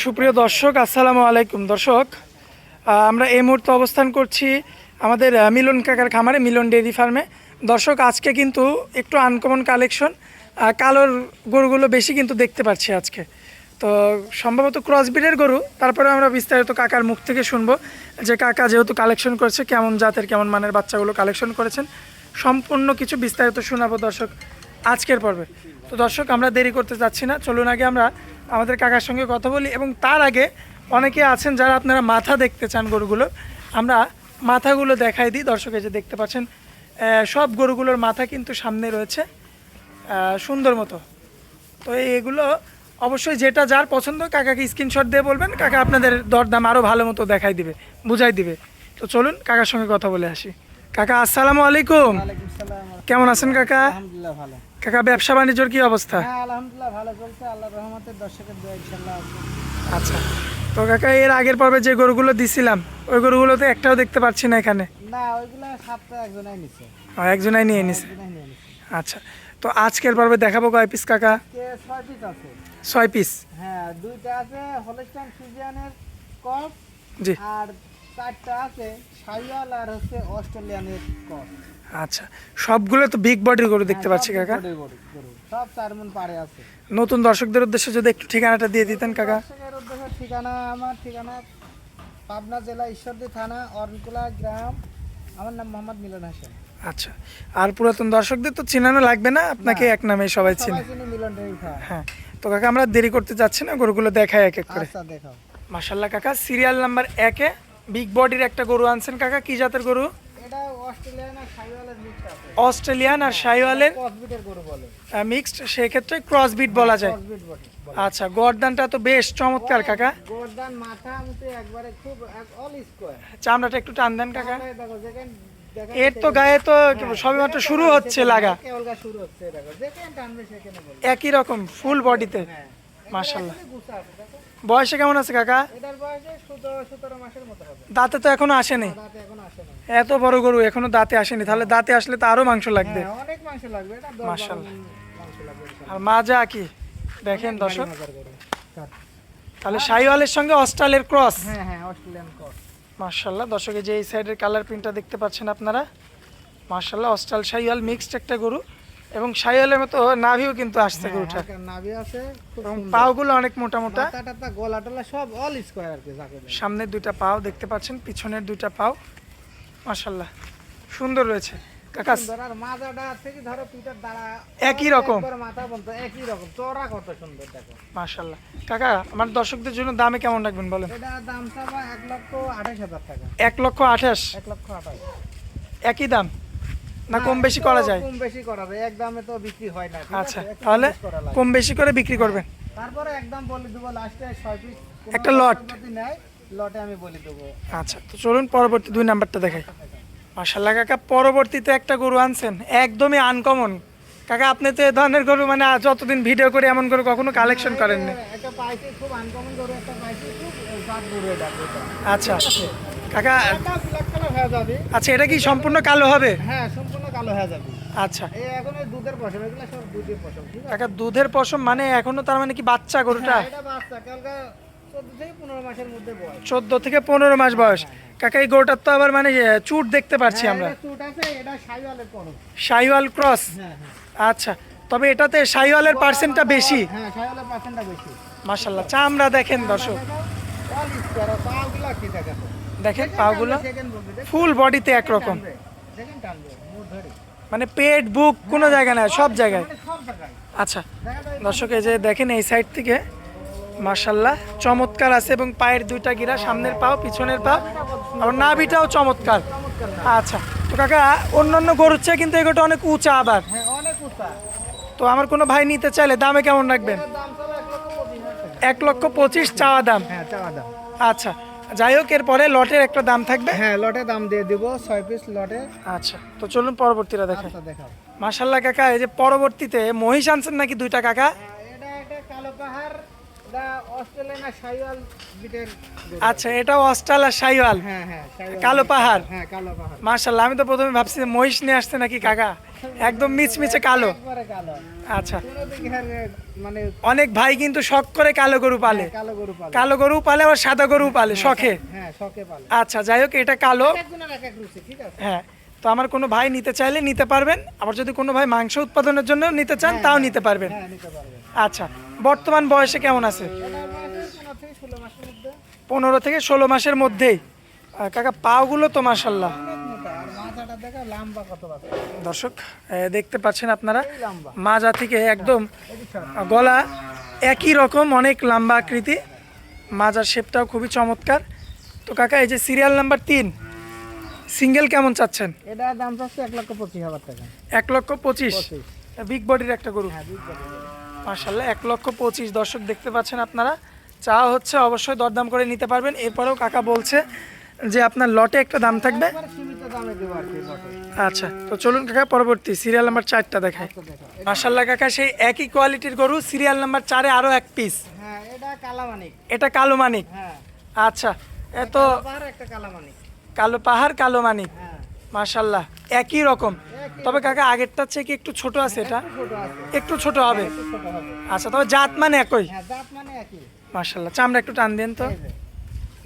সুপ্রিয় দর্শক, আসসালামু আলাইকুম। দর্শক আমরা এই মুহূর্তে অবস্থান করছি আমাদের মিলন কাকার খামারে, মিলন ডেয়ারি ফার্মে। দর্শক, আজকে কিন্তু একটু আনকমন কালেকশন কালোর গরুগুলো বেশি কিন্তু দেখতে পাচ্ছি আজকে। তো সম্ভবত ক্রসবিডের গরু, তারপরে আমরা বিস্তারিত কাকার মুখ থেকে শুনব যে কাকা যেহেতু কালেকশন করেছে, কেমন জাতের, কেমন মানের বাচ্চাগুলো কালেকশন করেছেন, সম্পূর্ণ কিছু বিস্তারিত শোনাবো দর্শক আজকের পর্বে। তো দর্শক, আমরা দেরি করতে যাচ্ছি না, চলুন আগে আমরা আমাদের কাকার সঙ্গে কথা বলি এবং তার আগে অনেকে আছেন যারা আপনারা মাথা দেখতে চান গরুগুলো আমরা মাথাগুলো দেখাই দিই দর্শক যে দেখতে পাচ্ছেন সব গরুগুলোর মাথা কিন্তু সামনে রয়েছে সুন্দর মতো। তো এগুলো অবশ্যই যেটা যার পছন্দ কাকাকে স্ক্রিনশট দিয়ে বলবেন কাকা আপনাদের দরদাম আরও ভালো মতো দেখাই দিবে বুঝাই দিবে। তো চলুন কাকার সঙ্গে কথা বলে আসি। কাকা আসসালামু আলাইকুম। কেমন আছেন কাকা? আলহামদুলিল্লাহ ভালো। কাকা ব্যবসা বাণিজ্যর কি অবস্থা? হ্যাঁ আলহামদুলিল্লাহ ভালো চলছে। আল্লাহর রহমতে দর্শকের দোয়া ইনশাআল্লাহ আচ্ছা। তো কাকা এর আগের পর্বে যে গরুগুলো দিছিলাম ওই গরুগুলোতে একটাও দেখতে পাচ্ছি না এখানে। না ওইগুলা সাতটা একজনাই নিছে। ও, একজনাই নিয়ে নিছে। একজনাই নিয়ে নিছে। আচ্ছা। তো আজকের পর্বে দেখাবো কয় পিস কাকা? ছয় পিস আছে। ছয় পিস হ্যাঁ দুইটা আছে হলস্টাইন ফিজিয়ানের কপ জি। আর চারটা আছে সাইওয়াল আর হচ্ছে অস্ট্রেলিয়ানের কপ আচ্ছা সবগুলো তো বিগ বডির গরু দেখতে পাচ্ছি কাকা। সব চার মন পারে আছে। নতুন দর্শকদের উদ্দেশ্যে যদি একটু ঠিকানাটা দিয়ে দিতেন কাকা। দর্শকের উদ্দেশ্যে ঠিকানা আমার ঠিকানা পাবনা জেলা ঈশ্বরদী থানা অরণকুলা গ্রাম। আমার নাম মোহাম্মদ মিলন হাসান। আচ্ছা আর পুরাতন দর্শকদের তো চিনানো লাগবে না আপনাকে এক নামে সবাই চিনে। হ্যাঁ তো কাকা আমরা দেরি করতে যাচ্ছি না গরুগুলো দেখায় এক এক করে। আচ্ছা মাসাল্লাহ কাকা সিরিয়াল নাম্বার একে বিগ বডির একটা গরু আনছেন কাকা কি জাতের গরু? অস্ট্রেলিয়ান আর বলে। মিক্সড সেক্ষেত্রে ক্রসবিট বলা যায়। আচ্ছা গরদানটা তো বেশ চমৎকার কাকা। গোর্দান মাথা একবারে খুব অল স্কোয়ার চামড়াটা একটু টান দেন কাকা। এর তো গায়ে তো সবেমাত্র শুরু হচ্ছে লাগা। একই রকম ফুল বডিতে হ্যাঁ বয়সে কেমন আছে কাকা? দাঁতে তো এখনও আসেনি? এত বড় গরু এখনও দাঁতে আসেনি। তাহলে দাঁতে আসলে তো আরও মাংস লাগবে। হ্যাঁ এটা। আর মাজা কি? দেখেন দর্শক। তাহলে শাহিওয়ালের সঙ্গে অস্ট্রালের ক্রস। হ্যাঁ হ্যাঁ মার্শাল্লাহ দর্শকে যে এই সাইডের কালার প্রিন্টটা দেখতে পাচ্ছেন আপনারা? মার্শাল্লাহ অস্ট্রাল শাহিওয়াল মিক্সড একটা গরু। এবং শাহিওয়ালের মতো নাভিও কিন্তু আসছে গরুটা হালকা নাভি আছে এবং। পাওগুলো অনেক মোটা মোটা গলা টলা সব অল স্কোয়ার সামনের দুইটা পাও দেখতে পাচ্ছেন পিছনের দুইটা পাও। মার্শাল্লাহ সুন্দর রয়েছে। কাকা সুন্দর আর মাজাটা থেকে ধরো পিঠার দ্বারা একই রকম। মাথা বলতো একই রকম। চড়া কত সুন্দর দেখো। মার্শাল্লাহ কাকা আমার দর্শকদের জন্য দামে কেমন রাখবেন বলেন? এটা দাম চাবা এক লক্ষ আঠাশ হাজার টাকা। এক লক্ষ আঠাশ। এক লক্ষ আঠাশ। একই দাম? না কম বেশি করা যায়? কম বেশি করা যায় এক দামে তো বিক্রি হয় না আচ্ছা তাহলে কম বেশি করা বিক্রি করবেন। তারপরে একদম বলে দেবো লাস্টে ছয় পিস একটা। নেয় লটে আমি বলে দেবো। আচ্ছা তো চলুন পরবর্তী দুই নাম্বারটা দেখাই। মার্শাল্লাহ কাকা পরবর্তীতে একটা গরু আনছেন একদমই আনকমন কাকা আপনি তো এ ধরনের গরু মানে যতদিন ভিডিও করে এমন গরু কখনো কালেকশন করেননি একটা পাইছি খুব আনকমন গরু একটা পাইছি খুব জাত গরু এটা এটা। আচ্ছা কাকা হয়ে আচ্ছা এটা কি সম্পূর্ণ কালো হবে? হ্যাঁ সম্পূর্ণ কালো হয়ে যাবে। আচ্ছা। এখন দুধের পশম এগুলো সব দুধের পশম ঠিক আছে? দুধের পশম মানে এখনও তার মানে কি বাচ্চা গরুটা? হ্যাঁ, এটা বাচ্চা কালকে চোদ্দ থেকে পনেরো মাস বয়স। কাকা এই গরুটার তো আবার মানে চুট দেখতে পাচ্ছি হ্যাঁ, আমরা। শাইওয়াল ক্রস? হ্যাঁ হ্যাঁ। আচ্ছা তবে এটাতে শাইওয়ালের পার্সেন্টটা বেশি। হ্যাঁ সাইওয়ালের পার্সেন্টটা বেশি। মার্শাল্লাহ চামড়া দেখেন দর্শক। দেখেন পাগুলো ফুল বডিতে একরকম। মানে পেট বুক কোনো জায়গা না সব জায়গায়। আচ্ছা দর্শক এই যে দেখেন এই সাইড থেকে মার্শাল্লাহ চমৎকার আছে এবং পায়ের দুইটা গিরা সামনের পাও পিছনের পাও আবার নাভিটাও চমৎকার। আচ্ছা তো কাকা অন্যান্য গরুর চেয়ে কিন্তু এগুলোটা অনেক উঁচা আবার। তো আমার কোনো ভাই নিতে চাইলে দামে কেমন রাখবেন? এক লক্ষ পঁচিশ চাওয়া দাম। হ্যাঁ চাওয়া দাম। আচ্ছা যাই হোক এরপরে লটের একটা দাম থাকবে? হ্যাঁ লটের দাম দিয়ে দিব ছয় পিস লটে। আচ্ছা তো চলুন পরবর্তীটা দেখা আচ্ছা দেখাও। মার্শাল্লাহ কাকা এই যে পরবর্তীতে মহিষ আনছেন নাকি দুইটা কাকা? এটা একটা কালো পাহাড়। সাইওয়াল। আচ্ছা এটাও অস্ট্রাল আর শাইওয়াল? হ্যাঁ হ্যাঁ সাইওয়াল কালো পাহাড়? হ্যাঁ মার্শাল্লাহ আমি তো প্রথমে ভাবছি মহিষ নিয়ে আসছে নাকি কাকা? একদম মিচমিচে কালো। আচ্ছা। মানে অনেক ভাই কিন্তু শখ করে কালো গরু পালে। কালো গরু পালে। কালো গরু পালে আবার সাদা গরু পালে শখে? হ্যাঁ আচ্ছা যাই হোক এটা কালো। হ্যাঁ। তো আমার কোনো ভাই নিতে চাইলে নিতে পারবেন। আবার যদি কোনো ভাই মাংস উৎপাদনের জন্য নিতে চান তাও নিতে পারবেন। হ্যাঁ নিতে পারবে আচ্ছা বর্তমান বয়সে কেমন আছে? পনেরো থেকে ষোলো মাসের মধ্যেই। কাকা পাওগুলো তো মাসাল্লাহ দর্শক দেখতে পাচ্ছেন আপনারা মাজা থেকে একদম গলা একই রকম অনেক লম্বা আকৃতি। মাজার শেপটাও খুবই চমৎকার। তো কাকা এই যে সিরিয়াল নাম্বার তিন সিঙ্গেল কেমন চাচ্ছেন? এটা দাম চাচ্ছে এক লক্ষ পঁচিশ হাজার টাকা। এক লক্ষ পঁচিশ? বিগ বডির একটা গরু। হ্যাঁ। মার্শাল্লাহ এক লক্ষ পঁচিশ দর্শক দেখতে পাচ্ছেন আপনারা। চা হচ্ছে অবশ্যই দরদাম করে নিতে পারবেন। এরপরেও কাকা বলছে যে আপনার লটে একটা দাম থাকবে। আচ্ছা তো চলুন কাকা পরবর্তী সিরিয়াল নাম্বার চারটা দেখায় মার্শাল্লাহ কাকা সেই একই কোয়ালিটির গরু সিরিয়াল নাম্বার চারে আরও এক পিস হ্যাঁ এটা কালামানিক। এটা কালো মানিক হ্যাঁ। আচ্ছা এত একটা কালামানিক। কালো পাহাড় কালো মানিক। হ্যাঁ। মার্শাল্লাহ একই রকম। তবে কাকা আগেরটার চেয়ে কি একটু ছোট আছে এটা? একটু ছোট হবে। আচ্ছা তবে জাত মানে একই? হ্যাঁ জাত মানে মার্শাল্লাহ চামড়া একটু টান দেন তো।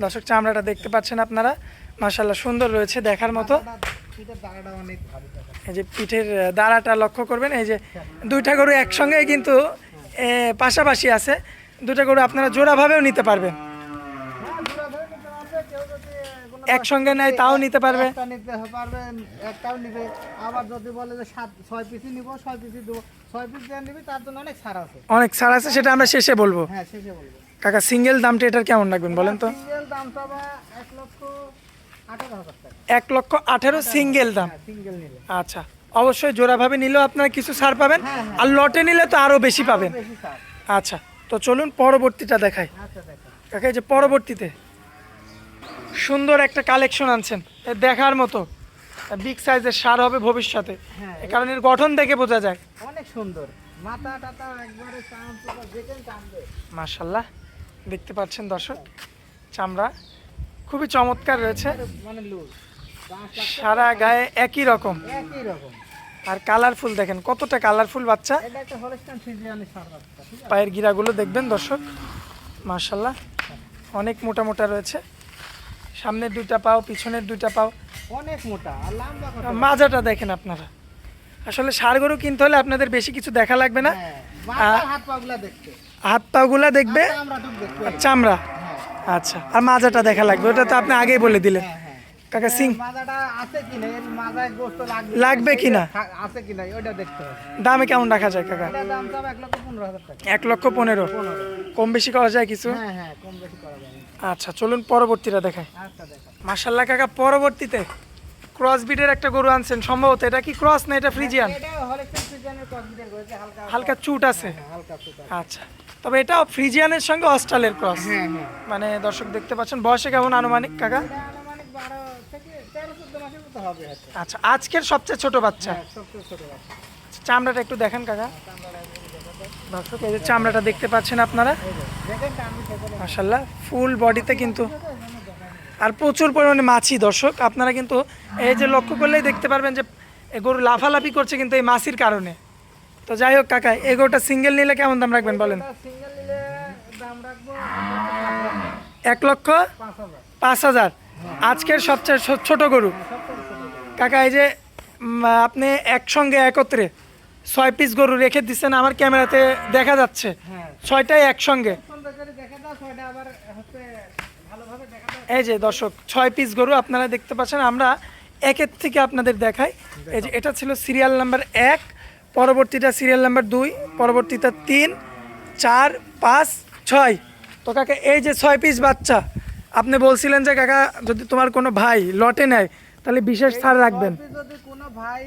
দর্শক চামড়াটা দেখতে পাচ্ছেন আপনারা? মার্শাল্লাহ সুন্দর রয়েছে দেখার মতো। এই যে পিঠের দাঁড়াটা লক্ষ্য করবেন। এই যে দুইটা গরু একসঙ্গে কিন্তু পাশাপাশি আছে। দুটা গরু আপনারা জোড়াভাবেও নিতে পারবেন হ্যাঁ, জোড়া ধরে নিতে পারবে, কেউ যদি কোনো একসঙ্গে নেয় তাও নিতে পারবে। একটা নিতে পারবে একটাও নিবে। আবার যদি বলে যে সাত ছয় পিসই নিব ছয় পিসই দেবো ছয় পিস দিয়ে নিবি তার জন্য অনেক ছাড় আছে। অনেক ছাড় আছে সেটা আমরা শেষে বলব। হ্যাঁ শেষে বলব। কাকা সিঙ্গেল দামটা এটার কেমন রাখবেন বলেন তো? সিঙ্গেল দাম পাবা এক লক্ষ আঠারো হাজার টাকা। এক লক্ষ আঠেরো সিঙ্গেল দাম। হ্যাঁ সিঙ্গেল নিলে। আচ্ছা অবশ্যই জোড়াভাবে নিলেও আপনারা কিছু ছাড় পাবেন। হ্যাঁ, হ্যাঁ। আর লটে নিলে তো আরও বেশি পাবেন। বেশি ছাড়। আচ্ছা তো চলুন পরবর্তীটা দেখাই। আচ্ছা দেখো কাকা এই যে পরবর্তীতে। সুন্দর একটা কালেকশন আনছেন। দেখার মতো। বিগ সাইজের সার হবে ভবিষ্যতে। হ্যাঁ কারণে এর গঠন দেখে বোঝা যায়। অনেক সুন্দর। মাথা টাতা একবারে মাশাল্লাহ দেখতে পাচ্ছেন দর্শক চামড়া খুবই চমৎকার রয়েছে। মানে সারা গায়ে একই রকম। একই রকম। আর কালারফুল দেখেন কতটা কালারফুল বাচ্চা। পায়ের গিরাগুলো দেখবেন দর্শক মাশাল্লাহ অনেক মোটা মোটা রয়েছে। সামনের দুইটা পাও পিছনের দুইটা পাও। অনেক মোটা মাজাটা দেখেন আপনারা। আসলে সার গরু কিনতে হলে আপনাদের বেশি কিছু দেখা লাগবে না। হ্যাঁ হাত পাগুলা দেখবে চামড়া হ্যাঁ। আচ্ছা আর মাজাটা দেখা লাগবে। ওটা তো আপনি আগেই বলে দিলেন। হ্যাঁ কাকা সিং লাগবে দেখতে হবে। দামে কেমন রাখা যায় কাকা? এক লক্ষ পনেরো কম বেশি করা যায় কিছু? হ্যাঁ হ্যাঁ কম বেশি করা যাবে আচ্ছা চলুন পরবর্তীটা দেখায় আচ্ছা দেখো মার্শাল্লাহ কাকা পরবর্তীতে ক্রস বিটের একটা গরু আনছেন সম্ভবত এটা কি ক্রস না এটা ফ্রিজিয়ান হালকা চুট আছে। হ্যাঁ, আচ্ছা তবে এটা ফ্রিজিয়ানের সঙ্গে অস্ট্রালের ক্রস হ্যাঁ হ্যাঁ। মানে দর্শক দেখতে পাচ্ছেন বয়সে কেমন আনুমানিক কাকা? আচ্ছা আজকের সবচেয়ে ছোট হ্যাঁ সবচেয়ে ছোট বাচ্চা। চামড়াটা একটু দেখেন কাকা। দর্শক এই যে চামড়াটা দেখতে পাচ্ছেন আপনারা? মাসাল্লাহ ফুল বডিতে কিন্তু আর প্রচুর পরিমাণে মাছি দর্শক। আপনারা কিন্তু এই যে লক্ষ্য করলেই দেখতে পারবেন যে এ গরু লাফালাফি করছে কিন্তু এই মাছির কারণে। তো যাই হোক কাকা এই গরুটা সিঙ্গেল নিলে কেমন দাম রাখবেন বলেন? এক লক্ষ পাঁচ হাজার। আজকের সবচেয়ে ছোট গরু। কাকা এই যে আপনি একসঙ্গে একত্রে ছয় পিস গরু রেখে দিচ্ছেন আমার ক্যামেরাতে দেখা যাচ্ছে। হ্যাঁ। ছয়টাই একসঙ্গে। এই যে দর্শক ছয় পিস গরু আপনারা দেখতে পাচ্ছেন আমরা একের থেকে আপনাদের দেখাই। এই যে এটা ছিল সিরিয়াল নাম্বার এক পরবর্তীটা সিরিয়াল নাম্বার দুই পরবর্তীটা তিন চার পাঁচ ছয়। তো কাকা এই যে ছয় পিস বাচ্চা আপনি বলছিলেন যে কাকা যদি তোমার কোনো ভাই লটে নেয় তাহলে বিশেষ ছাড় রাখবেন। যদি কোনো ভাই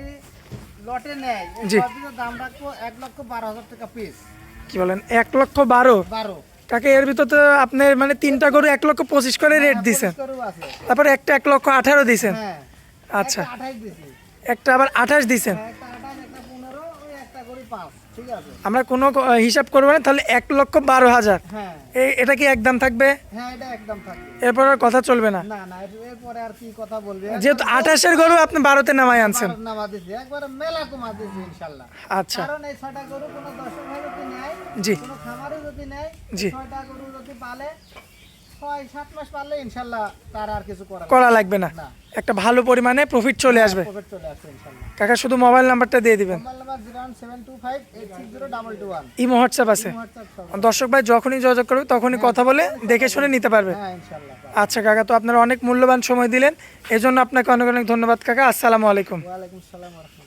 লটে নেয়। জি। ছয় piece এর দাম রাখব এক লক্ষ বারো হাজার টাকা পিস কি বলেন? এক লক্ষ বারো? বারো। কাকে এর ভিতর তো আপনি মানে তিনটা গরু এক লক্ষ পঁচিশ করে রেট দিছেন। পরিষ্কারও তারপর একটা এক লক্ষ আঠারো দিছেন। হ্যাঁ আচ্ছা। একটা আবার আঠাশ দিছেন। হ্যাঁ, একটা আঠাশ একটা পনেরো একটা করে পাঁচ। আমরা কোনো হিসাব করব না তাহলে এক লক্ষ বারো হাজার। হ্যাঁ। এটা কি একদম থাকবে? হ্যাঁ থাকবে। এরপর আর কথা চলবে না। না না এর- এরপরে আর কি কথা বলবে? যেহেতু আঠাশের গরু আপনি বারোতে নামাই আনছেন। আচ্ছা। জি। জি। ছয় সাত মাস পারলে ইনশাল্লাহ তার আর কিছু করার করা লাগবে না। একটা ভালো পরিমাণে প্রফিট চলে আসবে। প্রফিট চলে আসছে ইনশাল্লাহ। কাকা শুধু মোবাইল নাম্বারটা দিয়ে দিবেন। Mobile number zero one seven two five eight six zero double two one imo WhatsApp আছে। দর্শক ভাই যখনই যোগাযোগ করবে তখনই কথা বলে দেখে শুনে নিতে পারবে। হ্যাঁ ইনশাল্লাহ আচ্ছা কাকা তো আপনারা অনেক মূল্যবান সময় দিলেন। এজন্য আপনাকে অনেক অনেক ধন্যবাদ কাকা। আসসালামু আলাইকুম। ওয়ালাইকুম সালাম রহমতুল্লাহ।